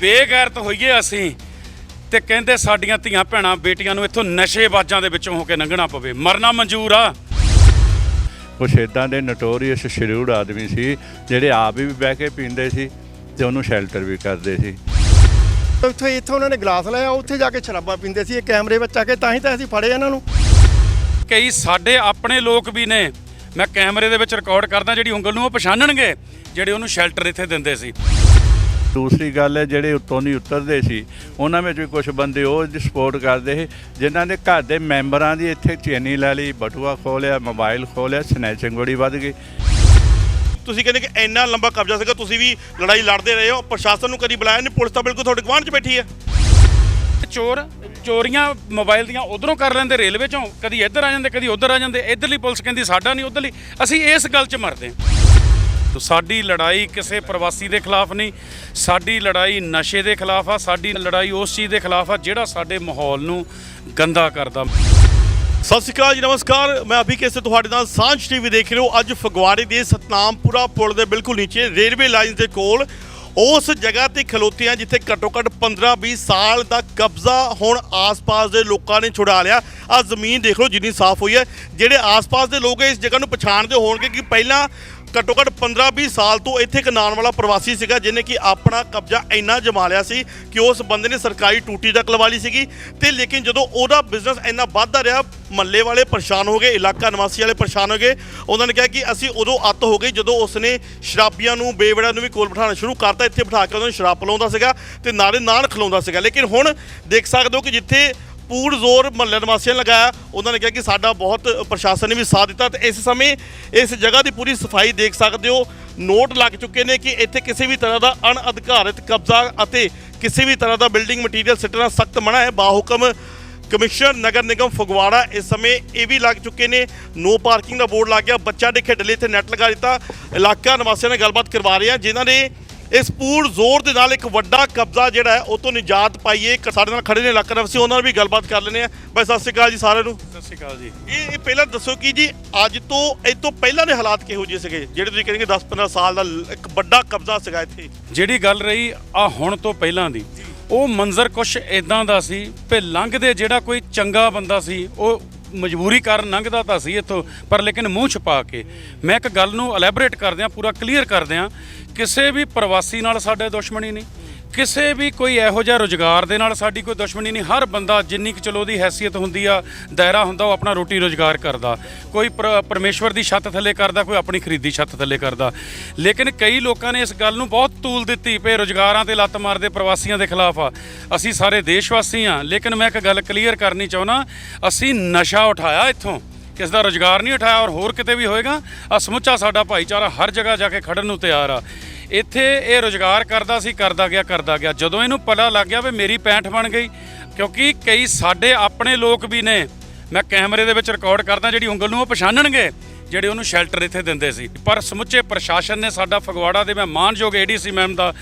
ਬੇਗੈਰਤ ਹੋਈਏ ਅਸੀਂ ਤੇ ਕਹਿੰਦੇ ਸਾਡੀਆਂ ਧੀਆਂ ਭੈਣਾਂ ਬੇਟੀਆਂ ਨੂੰ ਇੱਥੋਂ ਨਸ਼ੇਬਾਜ਼ਾਂ ਦੇ ਵਿੱਚੋਂ ਹੋ ਕੇ ਲੰਘਣਾ ਪਵੇ। ਮਰਨਾ ਮਨਜ਼ੂਰ ਆ। ਕੁਛ ਇਦਾਂ ਦੇ ਨਟੋਰੀਅਸ ਸ਼ਡਿਊਲਡ ਆਦਮੀ ਸੀ ਜਿਹੜੇ ਆਪ ਵੀ ਬਹਿ ਕੇ ਪੀਂਦੇ ਸੀ ਤੇ ਉਹਨੂੰ ਸ਼ੈਲਟਰ ਵੀ ਕਰਦੇ ਸੀ। ਉੱਥੇ ਇੱਥੇ ਉਹਨਾਂ ਨੇ ਗਲਾਸ ਲਾਇਆ ਉੱਥੇ ਜਾ ਕੇ ਸ਼ਰਾਬਾਂ ਪੀਂਦੇ ਸੀ ਇਹ ਕੈਮਰੇ ਵਿੱਚ ਆ ਕੇ ਤਾਂ ਹੀ ਤਾਂ ਅਸੀਂ ਫੜੇ ਇਹਨਾਂ ਨੂੰ। ਕਈ ਸਾਡੇ ਆਪਣੇ ਲੋਕ ਵੀ ਨੇ ਮੈਂ ਕੈਮਰੇ ਦੇ ਵਿੱਚ ਰਿਕਾਰਡ ਕਰਦਾ ਜਿਹੜੀ ਉਂਗਲ ਨੂੰ ਉਹ ਪਛਾਣਨਗੇ ਜਿਹੜੇ ਉਹਨੂੰ ਸ਼ੈਲਟਰ ਇੱਥੇ ਦਿੰਦੇ ਸੀ। ਦੂਸਰੀ ਗੱਲ ਹੈ ਜਿਹੜੇ ਉੱਤੋਂ ਨਹੀਂ ਉਤਰਦੇ ਸੀ ਉਹਨਾਂ ਵਿੱਚ ਵੀ ਕੁਝ ਬੰਦੇ ਉਹ ਦੀ ਸਪੋਰਟ ਕਰਦੇ ਸੀ ਜਿਨ੍ਹਾਂ ਦੇ ਘਰ ਦੇ ਮੈਂਬਰਾਂ ਦੀ ਇੱਥੇ ਚੈਨੀ ਲੈ ਲਈ ਬਟੂਆ ਖੋਲਿਆ ਮੋਬਾਈਲ ਖੋਲਿਆ ਸਨੈਚਿੰਗ ਬੜੀ ਵੱਧ ਗਈ। ਤੁਸੀਂ ਕਹਿੰਦੇ ਕਿ ਇੰਨਾ ਲੰਬਾ ਕਬਜ਼ਾ ਸੀਗਾ ਤੁਸੀਂ ਵੀ ਲੜਾਈ ਲੜਦੇ ਰਹੇ ਹੋ ਪ੍ਰਸ਼ਾਸਨ ਨੂੰ ਕਦੀ ਬੁਲਾਇਆ ਨਹੀਂ ਪੁਲਿਸ ਤਾਂ ਬਿਲਕੁਲ ਤੁਹਾਡੇ ਗਵਾਂਢ 'ਚ ਬੈਠੀ ਹੈ। ਚੋਰ ਚੋਰੀਆਂ ਮੋਬਾਈਲ ਦੀਆਂ ਉਧਰੋਂ ਕਰ ਲੈਂਦੇ ਰੇਲਵੇ ਚੋਂ ਕਦੀ ਇੱਧਰ ਆ ਜਾਂਦੇ ਕਦੀ ਉੱਧਰ ਆ ਜਾਂਦੇ ਇੱਧਰਲੀ ਪੁਲਿਸ ਕਹਿੰਦੀ ਸਾਡਾ ਨਹੀਂ ਉੱਧਰਲੀ ਅਸੀਂ ਇਸ ਗੱਲ 'ਚ ਮਰਦੇ ਹਾਂ। ਸਾਡੀ ਲੜਾਈ ਕਿਸੇ ਪ੍ਰਵਾਸੀ ਦੇ ਖਿਲਾਫ ਨਹੀਂ, ਸਾਡੀ ਲੜਾਈ ਨਸ਼ੇ ਦੇ ਖਿਲਾਫ ਆ, ਸਾਡੀ ਲੜਾਈ ਉਸ ਚੀਜ਼ ਦੇ ਖਿਲਾਫ ਆ ਜਿਹੜਾ ਸਾਡੇ ਮਾਹੌਲ ਨੂੰ ਗੰਦਾ ਕਰਦਾ। ਸਤਿ ਸ਼੍ਰੀ ਅਕਾਲ ਜੀ, ਨਮਸਕਾਰ। ਮੈਂ ਅਭੀ ਕੇਸੇ ਤੁਹਾਡੇ ਨਾਲ ਸਾਂਝ ਟੀਵੀ ਦੇਖ ਰਹੇ ਹੋ। ਅੱਜ ਫਗਵਾੜੇ ਦੇ ਸਤਨਾਮਪੁਰਾ ਪੁਲ ਦੇ ਬਿਲਕੁਲ ਨੀਚੇ ਰੇਲਵੇ ਲਾਈਨ ਦੇ ਕੋਲ ਉਸ ਜਗ੍ਹਾ ਤੇ ਖਲੋਤੇ ਆ ਜਿੱਥੇ ਘੱਟੋ ਘੱਟ 15-20 ਸਾਲ ਦਾ ਕਬਜ਼ਾ ਹੁਣ ਆਸ-ਪਾਸ ਦੇ ਲੋਕਾਂ ਨੇ ਛੁਡਾ ਲਿਆ। ਆ ਜ਼ਮੀਨ ਦੇਖ ਲਓ, ਜਿੰਨੀ ਸਾਫ਼ ਹੋਈ ਹੈ। ਜਿਹੜੇ ਆਸ-ਪਾਸ ਦੇ ਲੋਕ ਇਸ ਜਗ੍ਹਾ ਨੂੰ ਪਛਾਣਦੇ ਹੋਣਗੇ ਕਿ ਪਹਿਲਾਂ ਘੱਟੋ ਘੱਟ 15-20 ਸਾਲ ਤੋਂ ਇੱਥੇ ਇੱਕ ਨਾਨ ਵਾਲਾ ਪ੍ਰਵਾਸੀ ਸੀਗਾ, ਜਿਹਨੇ ਕਿ ਆਪਣਾ ਕਬਜ਼ਾ ਇੰਨਾ ਜਮਾ ਲਿਆ ਸੀ ਕਿ ਉਸ ਬੰਦੇ ਨੇ ਸਰਕਾਰੀ ਟੂਟੀ ਤੱਕ ਲਵਾ ਲਈ ਸੀਗੀ। ਤੇ ਲੇਕਿਨ ਜਦੋਂ ਉਹਦਾ ਬਿਜ਼ਨਸ ਇੰਨਾ ਵੱਧਦਾ ਰਿਹਾ, ਮੱਲੇ ਵਾਲੇ ਪਰੇਸ਼ਾਨ ਹੋ ਗਏ, ਇਲਾਕਾ ਨਿਵਾਸੀ ਵਾਲੇ ਪਰੇਸ਼ਾਨ ਹੋ ਗਏ। ਉਹਨਾਂ ਨੇ ਕਿਹਾ ਕਿ ਅਸੀਂ ਉਦੋਂ ਅੱਤ ਹੋ ਗਈ ਜਦੋਂ ਉਸਨੇ ਸ਼ਰਾਬੀਆਂ ਨੂੰ ਬੇਵੜਿਆਂ ਨੂੰ ਵੀ ਕੋਲ ਬਿਠਾਉਣਾ ਸ਼ੁਰੂ ਕਰਤਾ। ਇੱਥੇ ਬਿਠਾ ਕੇ ਉਹਨਾਂ ਨੂੰ ਸ਼ਰਾਬ ਪਿਲਾਉਂਦਾ ਸੀਗਾ ਤੇ ਨਾਲੇ ਨਾਲ ਖਿਲਾਉਂਦਾ ਸੀਗਾ। ਲੇਕਿਨ ਹੁਣ ਦੇਖ ਸਕਦੇ ਹੋ ਕਿ ਜਿੱਥੇ ਪੂਰ ਜ਼ੋਰ ਮਹੱਲੇ ਨਿਵਾਸੀਆਂ ਨੇ ਲਗਾਇਆ। ਉਹਨਾਂ ਨੇ ਕਿਹਾ ਕਿ ਸਾਡਾ ਬਹੁਤ ਪ੍ਰਸ਼ਾਸਨ ਨੇ ਵੀ ਸਾਥ ਦਿੱਤਾ ਤੇ ਇਸ ਸਮੇਂ ਇਸ ਜਗ੍ਹਾ ਦੀ ਪੂਰੀ ਸਫ਼ਾਈ ਦੇਖ ਸਕਦੇ ਹੋ। ਨੋਟ ਲੱਗ ਚੁੱਕੇ ਨੇ ਕਿ ਇੱਥੇ ਕਿਸੇ ਵੀ ਤਰ੍ਹਾਂ ਦਾ ਅਣਅਧਿਕਾਰਿਤ ਕਬਜ਼ਾ ਅਤੇ ਕਿਸੇ ਵੀ ਤਰ੍ਹਾਂ ਦਾ ਬਿਲਡਿੰਗ ਮਟੀਰੀਅਲ ਸਿੱਟਣਾ ਸਖਤ ਮਨਾ ਹੈ। ਬਾਹੁਕਮ ਕਮਿਸ਼ਨਰ ਨਗਰ ਨਿਗਮ ਫਗਵਾੜਾ ਇਸ ਸਮੇਂ ਇਹ ਵੀ ਲੱਗ ਚੁੱਕੇ ਨੇ। ਨੋ ਪਾਰਕਿੰਗ ਦਾ ਬੋਰਡ ਲੱਗ ਗਿਆ। ਬੱਚਾ ਦੇ ਖੇਡ ਲਈ ਇੱਥੇ ਨੈਟ ਲਗਾ ਦਿੱਤਾ। ਇਲਾਕਾ ਨਿਵਾਸੀਆਂ ਨਾਲ ਗੱਲਬਾਤ ਕਰਵਾ ਰਹੇ ਆ ਜਿਨ੍ਹਾਂ ਨੇ ਇਸ ਪੂਰ ਜ਼ੋਰ ਦੇ ਨਾਲ ਇੱਕ ਵੱਡਾ ਕਬਜ਼ਾ ਜਿਹੜਾ ਹੈ ਉਹ ਤੋਂ ਨਿਜਾਤ ਪਾਈਏ। ਇੱਕ ਸਾਡੇ ਨਾਲ ਖੜੇ ਨੇ ਇਲਾਕਾ ਨਿਵਾਸੀ ਉਹਨਾਂ ਨਾਲ ਵੀ ਗੱਲਬਾਤ ਕਰ ਲੈਂਦੇ ਆ ਬਾਈ ਸਤਿ ਸ਼੍ਰੀ ਅਕਾਲ ਜੀ ਸਾਰਿਆਂ ਨੂੰ। ਸਤਿ ਸ਼੍ਰੀ ਅਕਾਲ ਜੀ। ਇਹ ਇਹ ਪਹਿਲਾਂ ਦੱਸੋ ਕਿ ਜੀ ਅੱਜ ਤੋਂ ਇਹ ਤੋਂ ਪਹਿਲਾਂ ਦੇ ਹਾਲਾਤ ਕਿਹੋ ਜਿਹੇ ਸੀਗੇ ਜਿਹੜੇ ਤੁਸੀਂ ਕਹਿੰਦੇ 10-15 ਸਾਲ ਦਾ ਇੱਕ ਵੱਡਾ ਕਬਜ਼ਾ ਸੀਗਾ ਇੱਥੇ? ਜਿਹੜੀ ਗੱਲ ਰਹੀ ਆ ਹੁਣ ਤੋਂ ਪਹਿਲਾਂ ਦੀ ਉਹ ਮੰਜ਼ਰ ਕੁਛ ਇਦਾਂ ਦਾ ਸੀ ਕਿ ਲੰਘਦੇ ਜਿਹੜਾ ਕੋਈ ਚੰਗਾ ਬੰਦਾ ਸੀ ਉਹ ਮਜਬੂਰੀ ਕਾਰਨ ਲੰਘਦਾ ਤਾਂ ਸੀ ਇੱਥੋਂ, ਪਰ ਲੇਕਿਨ ਮੂੰਹ ਛੁਪਾ ਕੇ। ਮੈਂ ਇੱਕ ਗੱਲ ਨੂੰ ਐਲੈਬੋਰੇਟ ਕਰਦਿਆਂ ਪੂਰਾ ਕਲੀਅਰ ਕਰਦਿਆਂ ਕਿਸੇ ਵੀ ਪ੍ਰਵਾਸੀ ਨਾਲ ਸਾਡੇ ਦੁਸ਼ਮਣੀ ਨਹੀਂ। ਕਿਸੇ ਵੀ ਕੋਈ ਇਹੋ ਜਿਹਾ ਰੋਜ਼ਗਾਰ ਦੇ ਨਾਲ ਸਾਡੀ ਕੋਈ ਦੁਸ਼ਮਣੀ ਨਹੀਂ, ਹਰ ਬੰਦਾ ਜਿੰਨੀ ਕੁ ਚਲੋ ਉਹਦੀ ਹੈਸੀਅਤ ਹੁੰਦੀ ਆ, ਦਾਇਰਾ ਹੁੰਦਾ, ਉਹ ਆਪਣਾ ਰੋਟੀ ਰੋਜ਼ਗਾਰ ਕਰਦਾ। ਕੋਈ ਪਰ- ਪਰਮੇਸ਼ਵਰ ਦੀ ਛੱਤ ਥੱਲੇ ਕਰਦਾ, ਕੋਈ ਆਪਣੀ ਖਰੀਦੀ ਛੱਤ ਥੱਲੇ ਕਰਦਾ। ਲੇਕਿਨ ਕਈ ਲੋਕਾਂ ਨੇ ਇਸ ਗੱਲ ਨੂੰ ਬਹੁਤ ਤੂਲ ਦਿੱਤੀ ਪਏ ਰੋਜ਼ਗਾਰਾਂ ਤੇ ਲੱਤ ਮਾਰਦੇ ਪ੍ਰਵਾਸੀਆਂ ਦੇ ਖਿਲਾਫ ਆ। ਅਸੀਂ ਸਾਰੇ ਦੇਸ਼ ਵਾਸੀ ਆ, ਲੇਕਿਨ ਮੈਂ ਇੱਕ ਗੱਲ ਕਲੀਅਰ ਕਰਨੀ ਚਾਹੁੰਦਾ, ਅਸੀਂ ਨਸ਼ਾ ਉਠਾਇਆ ਇੱਥੋਂ। ਕਿਸ ਦਾ ਰੋਜ਼ਗਾਰ ਨਹੀਂ ਉਠਾਇਆ ਔਰ ਹੋਰ ਕਿਤੇ ਵੀ ਹੋਏਗਾ ਆ ਸਮੁੱਚਾ ਸਾਡਾ ਭਾਈਚਾਰਾ ਹਰ ਜਗ੍ਹਾ ਜਾ ਕੇ ਖੜਨ ਨੂੰ ਤਿਆਰ ਆ। ਇੱਥੇ ਇਹ ਰੋਜ਼ਗਾਰ ਕਰਦਾ ਸੀ, ਕਰਦਾ ਗਿਆ ਕਰਦਾ ਗਿਆ। ਜਦੋਂ ਇਹਨੂੰ ਪਤਾ ਲੱਗ ਗਿਆ ਵੀ ਮੇਰੀ ਪੈਂਠ ਬਣ ਗਈ, ਕਿਉਂਕਿ ਕਈ ਸਾਡੇ ਆਪਣੇ ਲੋਕ ਵੀ ਨੇ, ਮੈਂ ਕੈਮਰੇ ਦੇ ਵਿੱਚ ਰਿਕਾਰਡ ਕਰਦਾ ਜਿਹੜੀ ਉਂਗਲ ਨੂੰ ਉਹ ਪਛਾਣਨਗੇ, ਜਿਹੜੇ ਉਹਨੂੰ ਸ਼ੈਲਟਰ ਇੱਥੇ ਦਿੰਦੇ ਸੀ। ਪਰ ਸਮੁੱਚੇ ਪ੍ਰਸ਼ਾਸਨ ਨੇ ਸਾਡਾ ਫਗਵਾੜਾ ਦੇ ਮੈਂ ਮਾਨਯੋਗ ਏਡੀਸੀ ਮੈਮ ਦਾ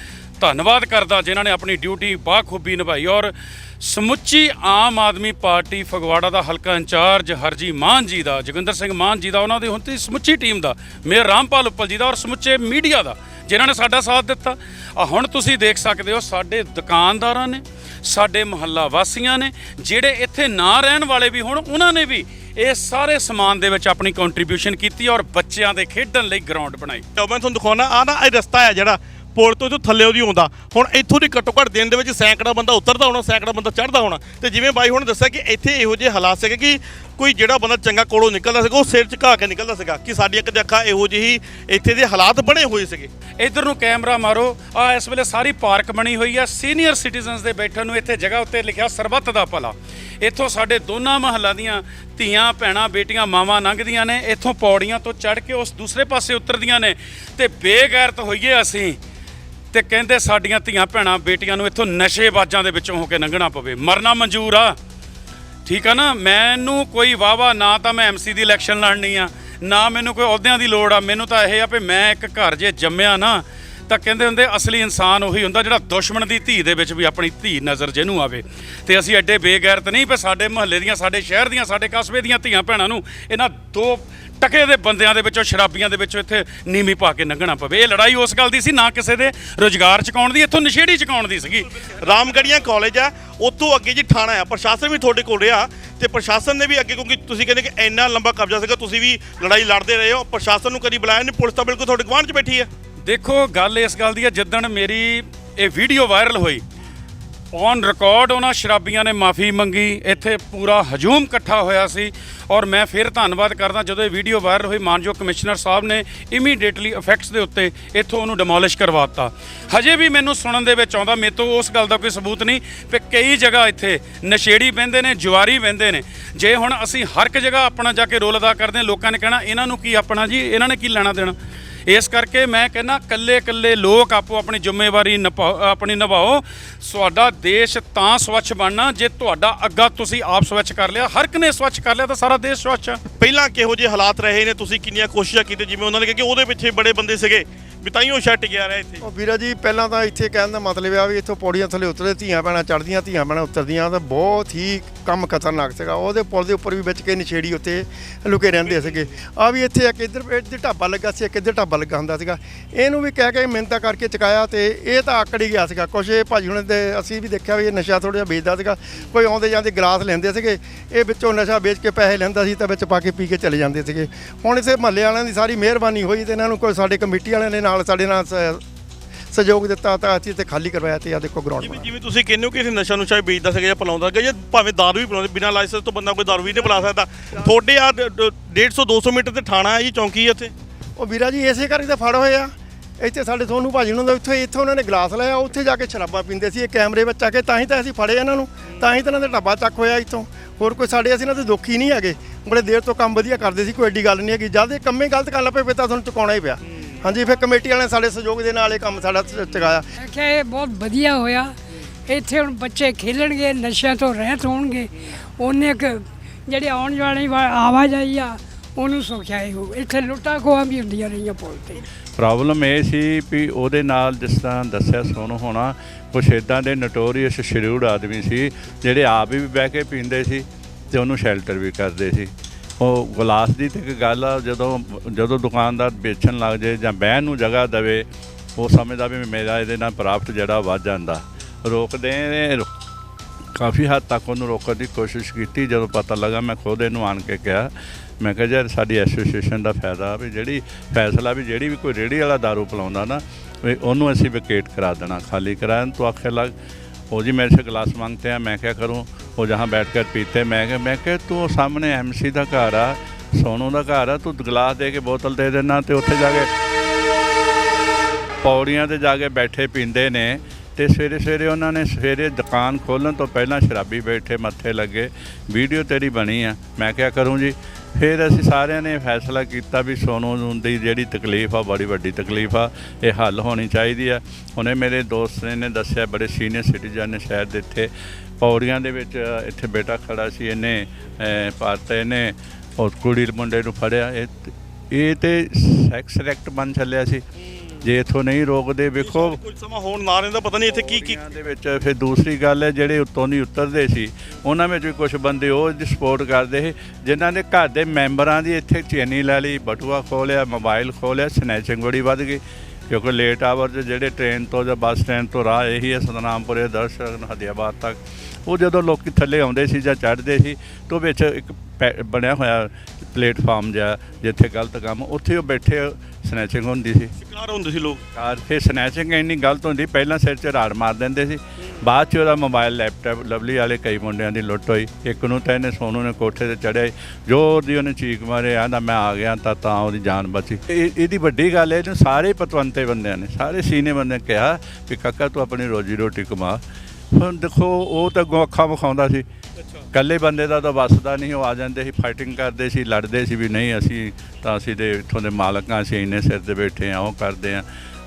ਧੰਨਵਾਦ ਕਰਦਾ, ਜਿਨ੍ਹਾਂ ਨੇ ਆਪਣੀ ਡਿਊਟੀ ਬਾਖੂਬੀ ਨਿਭਾਈ। ਔਰ ਸਮੁੱਚੀ ਆਮ ਆਦਮੀ ਪਾਰਟੀ ਫਗਵਾੜਾ ਦਾ ਹਲਕਾ ਇੰਚਾਰਜ ਹਰਜੀ ਮਾਨ ਜੀ ਦਾ, ਜੋਗਿੰਦਰ ਸਿੰਘ ਮਾਨ ਜੀ ਦਾ, ਉਹਨਾਂ ਦੀ ਹੁਣ ਤੇ ਸਮੁੱਚੀ ਟੀਮ ਦਾ, ਮੇਅਰ ਰਾਮਪਾਲ ਉੱਪਲ ਜੀ ਦਾ ਔਰ ਸਮੁੱਚੇ ਮੀਡੀਆ ਦਾ। ਜਿਨ੍ਹਾਂ ਨੇ ਸਾਡਾ ਸਾਥ ਦਿੱਤਾ ਆ ਹੁਣ ਤੁਸੀਂ ਦੇਖ ਸਕਦੇ ਹੋ ਸਾਡੇ ਦੁਕਾਨਦਾਰਾਂ ਨੇ, ਸਾਡੇ ਮੁਹੱਲਾ ਵਾਸੀਆਂ ਨੇ, ਜਿਹੜੇ ਇੱਥੇ ਨਾ ਰਹਿਣ ਵਾਲੇ ਵੀ ਹੁਣ, ਉਹਨਾਂ ਨੇ ਵੀ ਇਹ ਸਾਰੇ ਸਮਾਨ ਦੇ ਵਿੱਚ ਆਪਣੀ ਕੰਟਰੀਬਿਊਸ਼ਨ ਕੀਤੀ ਔਰ ਬੱਚਿਆਂ ਦੇ ਖੇਡਣ ਲਈ ਗਰਾਊਂਡ ਬਣਾਈ। ਤਾਂ ਮੈਂ ਤੁਹਾਨੂੰ ਦਿਖਾਉਣਾ ਆ ਨਾ ਇਹ ਰਸਤਾ ਹੈ ਜਿਹੜਾ ਪੁਲ ਤੋਂ ਜੋ ਥੱਲੇ ਉਹਦੀ ਆਉਂਦਾ ਹੁਣ ਇੱਥੋਂ ਦੀ ਘੱਟੋ ਘੱਟ ਦਿਨ ਦੇ ਵਿੱਚ ਸੈਂਕੜਾ ਬੰਦਾ ਉਤਰਦਾ ਹੋਣਾ, ਸੈਂਕੜਾ ਬੰਦਾ ਚੜ੍ਹਦਾ ਹੋਣਾ। ਤੇ ਜਿਵੇਂ ਬਾਈ ਹੁਣ ਦੱਸਿਆ ਕਿ ਇੱਥੇ ਇਹੋ ਜਿਹੇ ਹਾਲਾਤ ਸੀਗੇ ਕਿ ਕੋਈ ਜਿਹੜਾ ਬੰਦਾ ਚੰਗਾ ਕੋਲੋਂ ਨਿਕਲਦਾ ਸੀਗਾ, ਉਹ ਸਿਰ ਝੁਕਾ ਕੇ ਨਿਕਲਦਾ ਸੀਗਾ। ਕਿ ਸਾਡੀ ਇੱਕ ਅੱਖਾਂ ਇਹੋ ਜਿਹੀ ਇੱਥੇ ਦੇ ਹਾਲਾਤ ਬਣੇ ਹੋਏ ਸੀਗੇ। ਇਧਰ ਨੂੰ ਕੈਮਰਾ ਮਾਰੋ। ਆ ਇਸ ਵੇਲੇ ਸਾਰੀ ਪਾਰਕ ਬਣੀ ਹੋਈ ਆ। ਸੀਨੀਅਰ ਸਿਟੀਜ਼ਨਸ ਦੇ ਬੈਠਣ ਨੂੰ ਇੱਥੇ ਜਗ੍ਹਾ ਉੱਤੇ ਲਿਖਿਆ ਸਰਬੱਤ ਦਾ ਭਲਾ। ਇੱਥੋਂ ਸਾਡੇ ਦੋਨਾਂ ਮਹੱਲਾਂ ਦੀਆਂ ਧੀਆਂ, ਭੈਣਾਂ, ਬੇਟੀਆਂ, ਮਾਵਾਂ ਲੰਘਦੀਆਂ ਨੇ। ਇੱਥੋਂ ਪੌੜੀਆਂ ਤੋਂ ਚੜ੍ਹ ਕੇ ਉਸ ਦੂਸਰੇ ਪਾਸੇ ਉਤਰਦੀਆਂ ਨੇ। ਤੇ ਬੇਗੈਰਤ ਹੋਈਏ ਅਸੀਂ। ਤੇ ਕਹਿੰਦੇ ਸਾਡੀਆਂ ਧੀਆਂ ਭੈਣਾਂ ਬੇਟੀਆਂ ਨੂੰ ਇੱਥੋਂ ਨਸ਼ੇਬਾਜ਼ਾਂ ਦੇ ਵਿੱਚੋਂ ਹੋ ਕੇ ਲੰਘਣਾ ਪਵੇ। ਮਰਨਾ ਮਨਜ਼ੂਰ ਆ। ਠੀਕ ਆ ਨਾ? ਮੈਨੂੰ ਕੋਈ ਵਾਵਾ ਨਾ ਤਾਂ ਮੈਂ ਐਮਸੀ ਦੀ ਇਲੈਕਸ਼ਨ ਲੜਨੀ ਆ, ਨਾ ਮੈਨੂੰ ਕੋਈ ਅਹੁਦਿਆਂ ਦੀ ਲੋੜ ਆ। ਮੈਨੂੰ ਤਾਂ ਇਹ ਆ ਵੀ ਮੈਂ ਇੱਕ ਘਰ ਜੇ ਜੰਮਿਆ ਨਾ ਤਾਂ ਕਹਿੰਦੇ ਹੁੰਦੇ ਅਸਲੀ ਇਨਸਾਨ ਉਹੀ ਹੁੰਦਾ ਜਿਹੜਾ ਦੁਸ਼ਮਣ ਦੀ ਧੀ ਦੇ ਵਿੱਚ ਵੀ ਆਪਣੀ ਧੀ ਨਜ਼ਰ ਜਿਹਨੂੰ ਆਵੇ। ਤੇ ਅਸੀਂ ਐਡੇ ਬੇਗੈਰਤ ਨਹੀਂ ਪਰ ਸਾਡੇ ਮੁਹੱਲੇ ਦੀਆਂ, ਸਾਡੇ ਸ਼ਹਿਰ ਦੀਆਂ, ਸਾਡੇ ਕਸਬੇ ਦੀਆਂ ਧੀਆਂ ਭੈਣਾਂ ਨੂੰ ਇਹਨਾਂ ਦੋ ਟਕੇ ਦੇ ਬੰਦਿਆਂ ਦੇ ਵਿੱਚੋਂ, ਸ਼ਰਾਬੀਆਂ ਦੇ ਵਿੱਚੋਂ ਇੱਥੇ ਨੀਮੀ ਪਾ ਕੇ ਲੰਘਣਾ ਪਵੇ। ਇਹ ਲੜਾਈ ਉਸ ਗੱਲ ਦੀ ਸੀ, ਨਾ ਕਿਸੇ ਦੇ ਰੋਜ਼ਗਾਰ ਚਕਾਉਣ ਦੀ, ਇੱਥੋਂ ਨਸ਼ੇੜੀ ਚਕਾਉਣ ਦੀ ਸੀਗੀ। ਰਾਮਗੜੀਆਂ ਕਾਲਜ ਆ, ਉੱਥੋਂ ਅੱਗੇ ਜੀ ਥਾਣਾ ਆ, ਪ੍ਰਸ਼ਾਸਨ ਵੀ ਤੁਹਾਡੇ ਕੋਲ ਰਿਹਾ ਤੇ ਪ੍ਰਸ਼ਾਸਨ ਨੇ ਵੀ ਅੱਗੇ, ਕਿਉਂਕਿ ਤੁਸੀਂ ਕਹਿੰਦੇ ਕਿ ਇੰਨਾ ਲੰਬਾ ਕਬਜ਼ਾ ਸੀਗਾ, ਤੁਸੀਂ ਵੀ ਲੜਾਈ ਲੜਦੇ ਰਹੇ ਹੋ, ਪ੍ਰਸ਼ਾਸਨ ਨੂੰ ਕਦੀ ਬੁਲਾਇਆ ਨਹੀਂ, ਪੁਲਿਸ ਤਾਂ ਬਿਲਕੁਲ ਤੁਹਾਡੇ ਗਵਾਂਢ 'ਚ ਬੈਠੀ ਹੈ ਦੇਖੋ, ਗੱਲ ਇਸ ਗੱਲ ਦੀ ਹੈ, ਜਿੱਦਣ ਮੇਰੀ ਇਹ ਵੀਡੀਓ ਵਾਇਰਲ ਹੋਈ ਔਨ ਰਿਕਾਰਡ ਉਹਨਾਂ ਸ਼ਰਾਬੀਆਂ ਨੇ ਮਾਫੀ ਮੰਗੀ, ਇੱਥੇ ਪੂਰਾ ਹਜੂਮ ਇਕੱਠਾ ਹੋਇਆ ਸੀ ਔਰ ਮੈਂ ਫਿਰ ਧੰਨਵਾਦ ਕਰਦਾ ਜਦੋਂ ਇਹ ਵੀਡੀਓ ਵਾਇਰਲ ਹੋਈ, ਮਾਨਯੋਗ ਕਮਿਸ਼ਨਰ ਸਾਹਿਬ ਨੇ ਇਮੀਡੀਏਟਲੀ ਇਫੈਕਟਸ ਦੇ ਉੱਤੇ ਇੱਥੋਂ ਉਹਨੂੰ ਡਿਮੋਲਿਸ਼ ਕਰਵਾਤਾ ਹਜੇ ਵੀ ਮੈਨੂੰ ਸੁਣਨ ਦੇ ਵਿੱਚ ਆਉਂਦਾ, ਮੇਰੇ ਤੋਂ ਉਸ ਗੱਲ ਦਾ ਕੋਈ ਸਬੂਤ ਨਹੀਂ ਕਿ ਕਈ ਜਗ੍ਹਾ ਇੱਥੇ ਨਸ਼ੇੜੀ ਬਹਿੰਦੇ ਨੇ, ਜੁਆਰੀ ਬਹਿੰਦੇ ਨੇ। ਜੇ ਹੁਣ ਅਸੀਂ ਹਰ ਇੱਕ ਜਗ੍ਹਾ ਆਪਣਾ ਜਾ ਕੇ ਰੋਲ ਅਦਾ ਕਰਦੇ ਹਾਂ, ਲੋਕਾਂ ਨੇ ਕਹਿਣਾ, ਇਹਨਾਂ ਨੂੰ ਕੀ ਆਪਣਾ ਜੀ? ਇਹਨਾਂ ਨੇ ਕੀ ਲੈਣਾ ਦੇਣਾ? ਇਸ ਕਰਕੇ ਮੈਂ ਕਹਿੰਦਾ ਕੱਲੇ ਕੱਲੇ ਲੋਕ ਆਪੋ ਆਪਣੀ ਜ਼ਿੰਮੇਵਾਰੀ ਨਿਭਾਓ ਆਪਣੀ ਨਿਭਾਓ। ਤੁਹਾਡਾ ਦੇਸ਼ ਤਾਂ ਸਵੱਛ ਬਣਨਾ, ਜੇ ਤੁਹਾਡਾ ਅੱਗਾ ਤੁਸੀਂ ਆਪ ਸਵੱਛ ਕਰ ਲਿਆ, ਹਰ ਇੱਕ ਨੇ ਸਵੱਛ ਕਰ ਲਿਆ ਤਾਂ ਸਾਰਾ ਦੇਸ਼ ਸਵੱਛ ਆ। ਪਹਿਲਾਂ ਕਿਹੋ ਜਿਹੇ ਹਾਲਾਤ ਰਹੇ ਨੇ? ਤੁਸੀਂ ਕਿੰਨੀਆਂ ਕੋਸ਼ਿਸ਼ਾਂ ਕੀਤੀਆਂ? ਜਿਵੇਂ ਉਹਨਾਂ ਨੇ ਕਿਹਾ ਕਿ ਉਹਦੇ ਪਿੱਛੇ ਬੜੇ ਬੰਦੇ ਸੀਗੇ। ਵੀ ਤਾਂ ਹੀ ਉਹ ਛੱਟ ਗਿਆ ਰਿਹਾ ਇੱਥੇ। ਉਹ ਵੀਰਾ ਜੀ ਪਹਿਲਾਂ ਤਾਂ ਇੱਥੇ ਕਹਿਣ ਦਾ ਮਤਲਬ ਆ ਵੀ ਇੱਥੋਂ ਪੌੜੀਆਂ ਥੱਲੇ ਉਤਰਦੇ ਧੀਆਂ ਭੈਣਾਂ ਚੜਦੀਆਂ ਧੀਆਂ ਭੈਣਾਂ ਉਤਰਦੀਆਂ ਤਾਂ ਬਹੁਤ ਹੀ ਕੰਮ ਖਤਰਨਾਕ ਸੀਗਾ। ਉਹਦੇ ਪੁਲ ਦੇ ਉੱਪਰ ਵੀ ਵਿੱਚ ਕੇ ਨਸ਼ੇੜੀ ਉੱਤੇ ਲੁਕੇ ਰਹਿੰਦੇ ਸੀਗੇ। ਆ ਵੀ ਇੱਥੇ ਇੱਕ ਇੱਧਰ ਇੱਧਰ ਢਾਬਾ ਲੱਗਾ ਸੀ ਇੱਕ ਇੱਧਰ ਢਾਬਾ ਲੱਗਾ ਹੁੰਦਾ ਸੀਗਾ। ਇਹਨੂੰ ਵੀ ਕਹਿ ਕੇ ਮਿਹਨਤਾਂ ਕਰਕੇ ਚਕਾਇਆ ਤੇ ਇਹ ਤਾਂ ਆਕੜ ਹੀ ਗਿਆ ਸੀਗਾ। ਕੁਛ ਇਹ ਭਾਜੀ ਹੁਣ ਦੇ ਅਸੀਂ ਵੀ ਦੇਖਿਆ ਵੀ ਇਹ ਨਸ਼ਾ ਥੋੜਾ ਜਿਹਾ ਵੇਚਦਾ ਸੀਗਾ। ਕੋਈ ਆਉਂਦੇ ਜਾਂਦੇ ਗਲਾਸ ਲੈਂਦੇ ਸੀਗੇ। ਇਹ ਵਿੱਚੋਂ ਨਸ਼ਾ ਵੇਚ ਕੇ ਪੈਸੇ ਲੈਂਦਾ ਸੀ ਤਾਂ ਵਿੱਚ ਪਾ ਕੇ ਪੀ ਕੇ ਚਲੇ ਜਾਂਦੇ ਸੀਗੇ। ਹੁਣ ਇਸੇ ਮਹੱਲੇ ਵਾਲਿਆਂ ਦੀ ਸਾਰੀ ਮਿਹਰਬਾਨੀ ਹੋਈ ਤੇ ਇਹਨਾਂ ਨੂੰ ਕੋਈ ਸਾਡੇ ਕਮੇਟੀ ਵਾਲਿਆਂ ਨੇ ਨਾਲ ਸਾਡੇ ਨਾਲ ਸ- ਸਹਿਯੋਗ ਦਿੱਤਾ ਤਾਂ ਅਸੀਂ ਤੇ ਖਾਲੀ ਕਰਵਾਇਆ ਤੇ ਆ ਦੇਖੋ ਗਰਾਊਂਡ ਜਿਵੇਂ ਜਿਵੇਂ ਤੁਸੀਂ ਕਹਿੰਦੇ ਹੋ ਕਿ ਇਹ ਨਸ਼ਾ ਨੁਸ਼ਾ ਵੀ ਵੇਚਦਾ ਸੀਗਾ ਜਾਂ ਪਲਾਉਂਦਾ ਸੀਗਾ ਜਾਂ ਭਾਵੇਂ ਦਾਰੂ ਵੀ ਪਲਾਉਂਦੇ ਬਿਨਾਂ ਲਾਇਸੈਂਸ ਤੋਂ ਬੰਦਾ ਕੋਈ ਦਾਰੂ ਵੀ ਨਹੀਂ ਪਿਲਾ ਸਕਦਾ। ਤੁਹਾਡੇ ਆ 150 200 ਮੀਟਰ ਤੇ ਥਾਣਾ ਹੈ ਜੀ ਚੌਂਕੀ ਹੈ ਇੱਥੇ? ਉਹ ਵੀਰਾ ਜੀ ਇਸੇ ਕਰਕੇ ਤਾਂ ਫੜ ਹੋਏ ਆ। ਇੱਥੇ ਸਾਡੇ ਸੋਨੂੰ ਭਾਜੀ ਉਹਨਾਂ ਦਾ ਇੱਥੇ ਇੱਥੇ ਉਹਨਾਂ ਨੇ ਗਲਾਸ ਲਾਇਆ ਉੱਥੇ ਜਾ ਕੇ ਸ਼ਰਾਬਾਂ ਪੀਂਦੇ ਸੀ ਇਹ ਕੈਮਰੇ ਵਿੱਚ ਆ ਕੇ ਤਾਂ ਹੀ ਤਾਂ ਅਸੀਂ ਫੜੇ ਇਹਨਾਂ ਨੂੰ ਤਾਂ ਹੀ ਤਾਂ ਇਹਨਾਂ ਦਾ ਢਾਬਾ ਚੱਕ ਹੋਇਆ ਇੱਥੋਂ। ਹੋਰ ਕੋਈ ਸਾਡੇ ਅਸੀਂ ਇਹਨਾਂ ਦੇ ਦੁੱਖੀ ਨਹੀਂ ਹੈਗੇ। ਬੜੇ ਦੇਰ ਤੋਂ ਕੰਮ ਵਧੀਆ ਕਰਦੇ ਸੀ ਕੋਈ ਐਡੀ ਗੱਲ ਨਹੀਂ ਹੈਗੀ। ਜਦ ਇਹ ਕੰਮੇ ਗਲਤ ਕਰ ਲੱਪੇ ਪਏ ਤਾਂ ਤੁਹਾਨੂੰ ਚੁਕਾਉਣਾ ਹੀ ਪਿਆ। ਹਾਂਜੀ ਫਿਰ ਕਮੇਟੀ ਵਾਲਿਆਂ ਸਾਡੇ ਸਹਿਯੋਗ ਦੇ ਨਾਲ ਇਹ ਕੰਮ ਸਾਡਾ ਚ- ਚੁਕਾਇਆ। ਮੈਂ ਕਿਹਾ ਇਹ ਬਹੁਤ ਵਧੀਆ ਹੋਇਆ। ਇੱਥੇ ਹੁਣ ਬੱਚੇ ਖੇਲਣਗੇ ਨਸ਼ਿਆਂ ਤੋਂ ਰਹਿਤ ਹੋਣਗੇ। ਉਹਨੇ ਕਿ ਜਿਹੜੇ ਆਉਣ ਵਾਲੀ ਵਾ- ਆਵਾਜਾਈ ਆ ਉਹਨੂੰ ਸੁਖਿਆਈ ਹੋ ਇੱਥੇ ਲੁੱਟਾਂ ਖੋਹਾਂ ਵੀ ਹੁੰਦੀਆਂ ਰਹੀਆਂ ਪੁੱਲ ਤੇ। ਪ੍ਰੋਬਲਮ ਇਹ ਸੀ ਵੀ ਉਹਦੇ ਨਾਲ ਜਿਸ ਤਰ੍ਹਾਂ ਦੱਸਿਆ ਸੋਨੂੰ ਹੋਣਾ ਕੁਛ ਇਦਾਂ ਦੇ ਨਟੋਰੀਅਸ ਸ਼ਰੀਊਡ ਆਦਮੀ ਸੀ ਜਿਹੜੇ ਆਪ ਵੀ ਬਹਿ ਕੇ ਪੀਂਦੇ ਸੀ ਤੇ ਉਹਨੂੰ ਸ਼ੈਲਟਰ ਵੀ ਕਰਦੇ ਸੀ। ਉਹ ਗਲਾਸ ਦੀ ਤੇ ਇੱਕ ਗੱਲ ਆ, ਜਦੋਂ ਜਦੋਂ ਦੁਕਾਨਦਾਰ ਵੇਚਣ ਲੱਗ ਜਾਏ ਜਾਂ ਬਹਿਣ ਨੂੰ ਜਗ੍ਹਾ ਦੇਵੇ, ਉਹ ਸਮਝਦਾ ਵੀ ਮੇਰਾ ਇਹਦੇ ਨਾਲ ਪ੍ਰਾਪਤ ਜਿਹੜਾ ਵੱਧ ਜਾਂਦਾ। ਰੋਕਦੇ ਨੇ ਕਾਫੀ ਹੱਦ ਤੱਕ ਉਹਨੂੰ ਰੋਕਣ ਦੀ ਕੋਸ਼ਿਸ਼ ਕੀਤੀ, ਜਦੋਂ ਪਤਾ ਲੱਗਾ ਮੈਂ ਖੁਦ ਇਹਨੂੰ ਆਣ ਕੇ ਕਿਹਾ। ਮੈਂ ਕਿਹਾ, ਯਾਰ, ਸਾਡੀ ਐਸੋਸੀਏਸ਼ਨ ਦਾ ਫਾਇਦਾ ਵੀ ਜਿਹੜੀ, ਫੈਸਲਾ ਵੀ ਜਿਹੜੀ ਵੀ ਕੋਈ ਰੇੜੀ ਵਾਲਾ ਦਾਰੂ ਪਲਾਉਂਦਾ ਨਾ, ਵੀ ਉਹਨੂੰ ਅਸੀਂ ਵਿਕੇਟ ਕਰਾ ਦੇਣਾ, ਖਾਲੀ ਕਰਾਣ ਤੋਂ ਆਖੇ ਲੱਗ वो जी मेरे से गिलास मांगते हैं मैं क्या करूं वो जहाँ बैठ कर पीते मैं क्या मैं क्या तू सामने एमसी ਦਾ ਘਰ ਆ ਸੋਨੂ ਦਾ ਘਰ ਆ ਤੂੰ ਗਲਾਸ ਦੇ ਕੇ ਬੋਤਲ ਦੇ ਦੇਣਾ ਤੇ ਉੱਥੇ ਜਾ ਕੇ ਪੌੜੀਆਂ ਤੇ ਜਾ ਕੇ ਬੈਠੇ ਪੀਂਦੇ ਨੇ ਤੇ ਸਵੇਰੇ ਸਵੇਰੇ ਉਹਨਾਂ ਨੇ ਸਵੇਰੇ ਦੁਕਾਨ ਖੋਲਣ ਤੋਂ ਪਹਿਲਾਂ ਸ਼ਰਾਬੀ ਬੈਠੇ ਮੱਥੇ ਲੱਗੇ ਵੀਡੀਓ ਤੇਰੀ ਬਣੀ ਆ ਮੈਂ ਕਿਹਾ ਕਰੂੰ ਜੀ ਫਿਰ ਅਸੀਂ ਸਾਰਿਆਂ ਨੇ ਫੈਸਲਾ ਕੀਤਾ ਵੀ ਸੋਨੂ ਨੂੰ ਦੀ ਜਿਹੜੀ ਤਕਲੀਫ ਆ ਬੜੀ ਵੱਡੀ ਤਕਲੀਫ ਆ ਇਹ ਹੱਲ ਹੋਣੀ ਚਾਹੀਦੀ ਆ। ਉਹਨੇ ਮੇਰੇ ਦੋਸਤ ਨੇ ਦੱਸਿਆ ਬੜੇ ਸੀਨੀਅਰ ਸਿਟੀਜ਼ਨ ਨੇ ਸ਼ਹਿਰ ਦੇ ਇੱਥੇ ਪੌੜੀਆਂ ਦੇ ਵਿੱਚ ਇੱਥੇ ਬੇਟਾ ਖੜਾ ਸੀ ਇਹਨੇ ਅਹ, ਭਾਰਤ ਇਹਨੇ ਉਹ ਕੁੜੀ ਮੁੰਡੇ ਨੂੰ ਫੜਿਆ ਇਹ ਇਹ ਤੇ ਸੈਕਸ ਰੈਕਟ ਬਣ ਚੱਲਿਆ ਸੀ। ਜੇ ਇਥੋਂ ਨਹੀਂ ਰੋਕਦੇ ਵੇਖੋ। ਕੁਝ ਸਮਾਂ ਹੋਣ ਨਾ ਰਹਿੰਦਾ ਪਤਾ ਨਹੀਂ ਇੱਥੇ ਕੀ ਕੀ ਦੇ ਵਿੱਚ ਫਿਰ ਦੂਸਰੀ ਗੱਲ ਹੈ ਜਿਹੜੇ ਉੱਤੋਂ ਦੀ ਉਤਰਦੇ ਸੀ ਉਹਨਾਂ ਵਿੱਚ ਵੀ ਕੁਝ ਬੰਦੇ ਉਹ ਸਪੋਰਟ ਕਰਦੇ ਸੀ ਜਿਨ੍ਹਾਂ ਦੇ ਘਰ ਦੇ ਮੈਂਬਰਾਂ ਦੀ ਇੱਥੇ ਚੈਨੀ ਲੈ ਲਈ ਬਟੂਆ ਖੋਲਿਆ ਮੋਬਾਈਲ ਖੋਲਿਆ ਸਨੈਚਿੰਗ ਬੜੀ ਵੱਧ ਗਈ। ਕਿਉਂਕਿ ਲੇਟ ਆਵਰ ਜਿਹੜੇ ਟ੍ਰੇਨ ਤੋਂ ਜਾਂ ਬੱਸ ਸਟੈਂਡ ਤੋਂ ਰਾਹ ਇਹੀ ਹੈ ਸਤਨਾਮਪੁਰੇ ਦਰਸ਼ਨ ਹਦੀਆਬਾਦ ਤੱਕ। ਉਹ ਜਦੋਂ ਲੋਕੀ ਥੱਲੇ ਆਉਂਦੇ ਸੀ ਜਾਂ ਚੜ੍ਹਦੇ ਸੀ ਤੋਂ ਵਿੱਚ ਇੱਕ ਬਣਿਆ ਹੋਇਆ ਪਲੇਟਫਾਰਮ ਜਿਹਾ ਜਿੱਥੇ ਗਲਤ ਕੰਮ ਉੱਥੇ ਉਹ ਬੈਠੇ ਸਨੈਚਿੰਗ ਹੁੰਦੀ ਸੀ। ਸ਼ਿਕਾਰ ਹੁੰਦੇ ਸੀ ਲੋਕ। ਕਾਰ ਫਿਰ ਸਨੈਚਿੰਗ ਇੰਨੀ ਗਲਤ ਹੁੰਦੀ ਪਹਿਲਾਂ ਸਿਰ 'ਚ ਰਾੜ ਮਾਰ ਦਿੰਦੇ ਸੀ। ਬਾਅਦ 'ਚ ਉਹਦਾ ਮੋਬਾਈਲ ਲੈਪਟਾਪ ਲਵਲੀ ਵਾਲੇ ਕਈ ਮੁੰਡਿਆਂ ਦੀ ਲੁੱਟ ਹੋਈ। ਇੱਕ ਨੂੰ ਤਾਂ ਇਹਨੇ ਸੋਨੂ ਨੇ ਕੋਠੇ ਤੇ ਚੜਿਆ ਜੋਰ ਦੀ ਉਹਨੇ ਚੀਕ ਮਾਰੇ ਆਂਦਾ ਮੈਂ ਆ ਗਿਆ ਤਾਂ ਤਾਂ ਉਹਦੀ ਜਾਨ ਬਚੀ। ਇਹ ਇਹਦੀ ਵੱਡੀ ਗੱਲ ਹੈ ਇਹਨੂੰ ਸਾਰੇ ਪਤਵੰਤੇ ਬੰਦਿਆਂ ਨੇ ਸਾਰੇ ਸੀਨੇ ਬੰਦੇ ਨੇ ਕਿਹਾ ਵੀ ਕਾਕਾ ਤੂੰ ਆਪਣੀ ਰੋਜੀ ਰੋਟੀ ਕਮਾ। ਹੁਣ ਦੇਖੋ ਉਹ ਤਾਂ ਅੱਗੋਂ ਅੱਖਾਂ ਵਿਖਾਉਂਦਾ ਸੀ। ਇਕੱਲੇ ਬੰਦੇ ਦਾ ਤਾਂ ਵੱਸਦਾ ਨਹੀਂ ਉਹ ਆ ਜਾਂਦੇ ਸੀ ਫਾਈਟਿੰਗ ਕਰਦੇ ਸੀ ਲੜਦੇ ਸੀ ਵੀ ਨਹੀਂ ਅਸੀਂ ਤਾਂ ਅਸੀਂ ਦੇ ਇੱਥੋਂ ਦੇ ਮਾਲਕ ਹਾਂ ਅਸੀਂ ਇੰਨੇ ਸਿਰ ਤੇ ਬੈਠੇ ਆ ਉਹ ਕਰਦੇ ਆ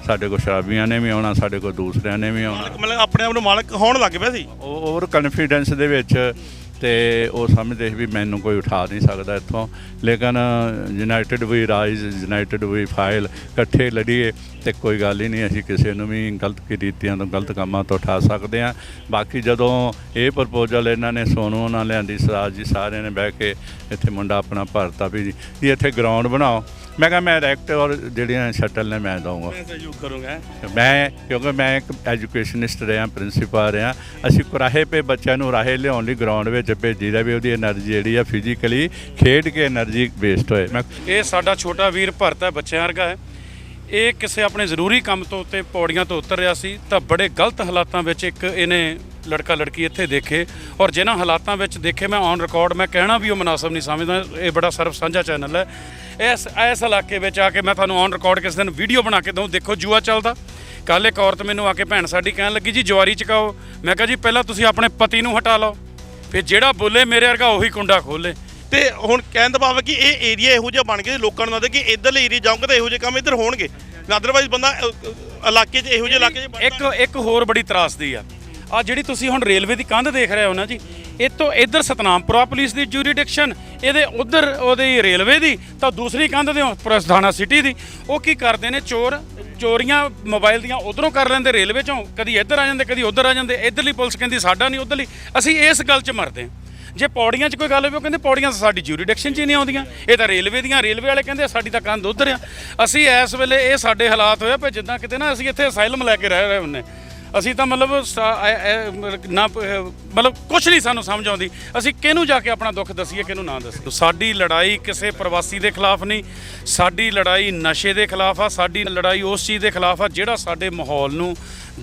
ਸਾਡੇ ਕੋਲ ਸ਼ਰਾਬੀਆਂ ਨੇ ਵੀ ਆਉਣਾ ਸਾਡੇ ਕੋਲ ਦੂਸਰਿਆਂ ਨੇ ਵੀ ਆਉਣਾ। ਮਤਲਬ ਆਪਣੇ ਆਪ ਨੂੰ ਮਾਲਕ ਹੋਣ ਲੱਗ ਪਿਆ ਸੀ? ਉਹ ਓਵਰ ਕਨਫੀਡੈਂਸ ਦੇ ਵਿੱਚ ਤੇ ਉਹ ਸਮਝਦੇ ਸੀ ਵੀ ਮੈਨੂੰ ਕੋਈ ਉਠਾ ਨਹੀਂ ਸਕਦਾ ਇੱਥੋਂ। ਲੇਕਿਨ united we rise united we fight ਇਕੱਠੇ ਲੜੀਏ। ਤੇ ਕੋਈ ਗੱਲ ਹੀ ਨਹੀਂ ਅਸੀਂ ਕਿਸੇ ਨੂੰ ਵੀ ਗਲਤ ਕੀਤੀਆਂ ਤੋਂ ਗਲਤ ਕੰਮਾਂ ਤੋਂ ਉਠਾ ਸਕਦੇ ਆ ਬਾਕੀ ਜਦੋਂ ਇਹ ਪ੍ਰਪੋਜ਼ਲ ਇਹਨਾਂ ਨੇ ਸੋਨੂ ਨਾਲ ਲਿਆਂਦੀ ਸਰਾਜ ਜੀ ਸਾਰਿਆਂ ਨੇ ਬਹਿ ਕੇ ਇੱਥੇ ਮੁੰਡਾ ਆਪਣਾ ਭਰਤਾ ਵੀ ਜੀ ਇੱਥੇ ਗਰਾਊਂਡ ਬਣਾਓ। ਮੈਂ ਕਿਹਾ ਮੈਂ ਰੈਕਟ ਔਰ ਜਿਹੜੀਆਂ ਸ਼ਟਲ ਨੇ ਮੈਂ ਦਊਂਗਾ। ਮੈਂ ਸਹਿਯੋਗ ਕਰੂੰਗਾ। ਮੈਂ ਕਿਉਂਕਿ ਮੈਂ ਇੱਕ ਐਜੂਕੇਸ਼ਨਿਸਟ ਰਿਹਾ ਪ੍ਰਿੰਸੀਪਲ ਰਿਹਾ। ਅਸੀਂ ਕੁਰਾਹੇ 'ਤੇ ਬੱਚਿਆਂ ਨੂੰ ਰਾਹੇ ਲਿਆਉਣ ਲਈ ਗਰਾਊਂਡ ਵਿੱਚ ਭੇਜੀ ਭੇਜੀਦਾ ਵੀ ਉਹਦੀ એનર્ਜੀ ਜਿਹੜੀ ਆ ਫਿਜ਼ੀਕਲੀ ਖੇਡ ਕੇ એનર્ਜੀ ਵੇਸਟ ਹੋਏ। ਮੈਂ ਇਹ ਸਾਡਾ ਛੋਟਾ ਵੀਰ ਭਰਤਾ ਬੱਚਿਆਂ ਵਰਗਾ ਹੈ। ਇਹ ਕਿਸੇ ਆਪਣੇ ਜ਼ਰੂਰੀ ਕੰਮ ਤੋਂ ਉੱਤੇ ਪੌੜੀਆਂ ਤੋਂ ਉਤਰ ਰਿਹਾ ਸੀ, ਤਾਂ ਬੜੇ ਗਲਤ ਹਾਲਾਤਾਂ ਵਿੱਚ ਇੱਕ ਇਹਨੇ ਲੜਕਾ ਲੜਕੀ ਇੱਥੇ ਦੇਖੇ ਔਰ ਜਿਹਨਾਂ ਹਾਲਾਤਾਂ ਵਿੱਚ ਦੇਖੇ ਮੈਂ ਔਨ ਰਿਕਾਰਡ ਮੈਂ ਕਹਿਣਾ ਵੀ ਉਹ ਮناسب ਨਹੀਂ ਸਮਝਦਾ, ਇਹ ਬੜਾ ਸਰਵ ਸਾਂਝਾ ਚੈਨਲ ਹੈ। ਇਸ ਇਸ ਇਲਾਕੇ ਵਿੱਚ ਆ ਕੇ ਮੈਂ ਤੁਹਾਨੂੰ ਔਨ ਰਿਕਾਰਡ ਕਿਸੇ ਦਿਨ ਵੀਡੀਓ ਬਣਾ ਕੇ ਦਊਂ, ਦੇਖੋ ਜੂਆ ਚੱਲਦਾ। ਕੱਲ ਇੱਕ ਔਰਤ ਮੈਨੂੰ ਆ ਕੇ ਭੈਣ ਸਾਡੀ ਕਹਿਣ ਲੱਗੀ, ਜੀ ਜਵਾਰੀ ਚਕਾਓ। ਮੈਂ ਕਿਹਾ, ਜੀ ਪਹਿਲਾਂ ਤੁਸੀਂ ਆਪਣੇ ਪਤੀ ਨੂੰ ਹਟਾ ਲਓ, ਫਿਰ ਜਿਹੜਾ ਬੋਲੇ ਮੇਰੇ ਵਰਗਾ ਉਹੀ ਕੁੰਡਾ ਖੋਲੇ। ਤੇ ਹੁਣ ਕਹਿਣ ਦਾ ਭਾਵ ਹੈ ਕਿ ਇਹ ਏਰੀਆ ਇਹੋ ਜਿਹਾ ਬਣ ਗਿਆ ਲੋਕਾਂ ਨੂੰ ਲੱਗਦਾ ਕਿ ਇੱਧਰਲੇ ਏਰੀਆ ਜਾਊਂਗੇ ਤਾਂ ਇਹੋ ਜਿਹੇ ਕੰਮ ਇੱਧਰ ਹੋਣਗੇ। ਅਦਰਵਾਈਜ਼ ਬੰਦਾ ਅ, ਇਲਾਕੇ 'ਚ ਇਹੋ ਜਿਹੇ ਇਲਾਕੇ 'ਚ ਇੱਕ ਇੱਕ ਹੋਰ ਬੜੀ ਤਰਾਸਦੀ ਆ। ਆ ਜਿਹੜੀ ਤੁਸੀਂ ਹੁਣ ਰੇਲਵੇ ਦੀ ਕੰਧ ਦੇਖ ਰਹੇ ਹੋ ਨਾ ਜੀ ਇਹ ਤੋਂ ਇੱਧਰ ਸਤਨਾਮਪੁਰਾ ਪੁਲਿਸ ਦੀ ਜੂਰੀਡਿਕਸ਼ਨ ਇਹਦੇ ਉਧਰ ਉਹਦੀ ਰੇਲਵੇ ਦੀ ਤਾਂ ਦੂਸਰੀ ਕੰਧ ਦੇ ਪ੍ਰਸਥਾਨਾ ਸਿਟੀ ਦੀ। ਉਹ ਕੀ ਕਰਦੇ ਨੇ ਚੋਰ ਚੋਰੀਆਂ ਮੋਬਾਈਲ ਦੀਆਂ ਉਧਰੋਂ ਕਰ ਲੈਂਦੇ ਰੇਲਵੇ ਚੋਂ। ਕਦੀ ਇੱਧਰ ਆ ਜਾਂਦੇ ਕਦੀ ਉਧਰ ਆ ਜਾਂਦੇ। ਇੱਧਰਲੀ ਪੁਲਿਸ ਕਹਿੰਦੀ ਸਾਡਾ ਨਹੀਂ ਉਧਰਲੀ। ਅਸੀਂ ਇਸ ਗੱਲ 'ਚ ਮਰਦੇ ਹਾਂ। ਜੇ ਪੌੜੀਆਂ 'ਚ ਕੋਈ ਗੱਲ ਹੋਵੇ, ਉਹ ਕਹਿੰਦੇ ਪੌੜੀਆਂ ਤਾਂ ਸਾਡੀ ਜੂਰੀਡਿਕਸ਼ਨ 'ਚ ਹੀ ਨਹੀਂ ਆਉਂਦੀਆਂ। ਇਹ ਤਾਂ ਰੇਲਵੇ ਦੀਆਂ, ਰੇਲਵੇ ਵਾਲੇ ਕਹਿੰਦੇ ਸਾਡੀ ਤਾਂ ਕੰਧ ਉਧਰ ਆ। ਅਸੀਂ ਇਸ ਵੇਲੇ ਇਹ ਸਾਡੇ ਹਾਲਾਤ ਹੋਇਆ ਪਏ ਜਿੱਦਾਂ ਕਿਤੇ ਨਾ ਅਸੀਂ ਇੱਥੇ ਅਸਾਈਲਮ ਲੈ ਕੇ ਰਹਿ ਰਹੇ ਹੁੰਨੇ ਅਸੀਂ ਤਾਂ ਮਤਲਬ ਨਾ, ਮਤਲਬ ਕੁਝ ਨਹੀਂ ਸਾਨੂੰ ਸਮਝ ਆਉਂਦੀ। ਅਸੀਂ ਕਿਹਨੂੰ ਜਾ ਕੇ ਆਪਣਾ ਦੁੱਖ ਦਸੀਏ, ਕਿਹਨੂੰ ਨਾ ਦਸੀਏ? ਸਾਡੀ ਲੜਾਈ ਕਿਸੇ ਪ੍ਰਵਾਸੀ ਦੇ ਖਿਲਾਫ ਨਹੀਂ। ਸਾਡੀ ਲੜਾਈ ਨਸ਼ੇ ਦੇ ਖਿਲਾਫ ਆ। ਸਾਡੀ ਲੜਾਈ ਉਸ ਚੀਜ਼ ਦੇ ਖਿਲਾਫ ਆ, ਜਿਹੜਾ ਸਾਡੇ ਮਾਹੌਲ ਨੂੰ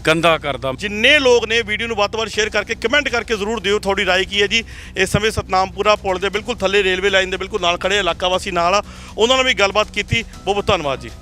ਗੰਦਾ ਕਰਦਾ। ਜਿੰਨੇ ਲੋਕ ਨੇ ਵੀਡੀਓ ਨੂੰ ਵੱਧ ਤੋਂ ਵੱਧ ਸ਼ੇਅਰ ਕਰਕੇ ਕਮੈਂਟ ਕਰਕੇ ਜ਼ਰੂਰ ਦਿਓ, ਤੁਹਾਡੀ ਰਾਏ ਕੀ ਹੈ ਜੀ? ਇਸ ਸਮੇਂ ਸਤਨਾਮਪੁਰਾ ਪੁਲ ਦੇ ਬਿਲਕੁਲ ਥੱਲੇ ਰੇਲਵੇ ਲਾਈਨ ਦੇ ਬਿਲਕੁਲ ਨਾਲ ਖੜੇ ਇਲਾਕਾ ਵਾਸੀ ਨਾਲ ਆ। ਉਹਨਾਂ ਨਾਲ ਵੀ ਗੱਲਬਾਤ ਕੀਤੀ। ਬਹੁਤ ਬਹੁਤ ਧੰਨਵਾਦ ਜੀ।